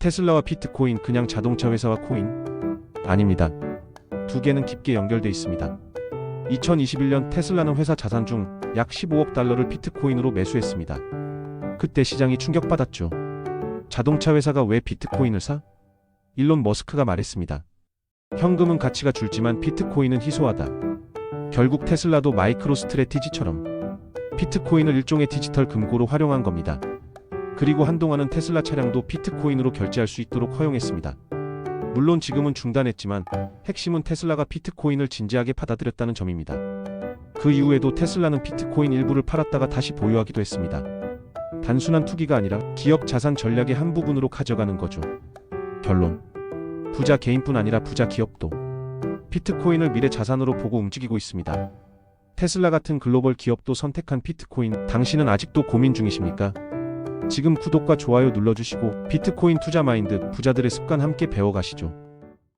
테슬라와 비트코인 그냥 자동차 회사와 코인? 아닙니다. 두 개는 깊게 연결돼 있습니다. 2021년 테슬라는 회사 자산 중 약 15억 달러를 비트코인으로 매수했습니다. 그때 시장이 충격받았죠. 자동차 회사가 왜 비트코인을 사? 일론 머스크가 말했습니다. 현금은 가치가 줄지만 비트코인은 희소하다. 결국 테슬라도 마이크로 스트레티지처럼 비트코인을 일종의 디지털 금고로 활용한 겁니다. 그리고 한동안은 테슬라 차량도 비트코인으로 결제할 수 있도록 허용했습니다. 물론 지금은 중단했지만 핵심은 테슬라가 비트코인을 진지하게 받아들였다는 점입니다. 그 이후에도 테슬라는 비트코인 일부를 팔았다가 다시 보유하기도 했습니다. 단순한 투기가 아니라 기업 자산 전략의 한 부분으로 가져가는 거죠. 결론. 부자 개인뿐 아니라 부자 기업도 비트코인을 미래 자산으로 보고 움직이고 있습니다. 테슬라 같은 글로벌 기업도 선택한 비트코인, 당신은 아직도 고민 중이십니까? 지금 구독과 좋아요 눌러주시고 비트코인 투자 마인드, 부자들의 습관 함께 배워가시죠.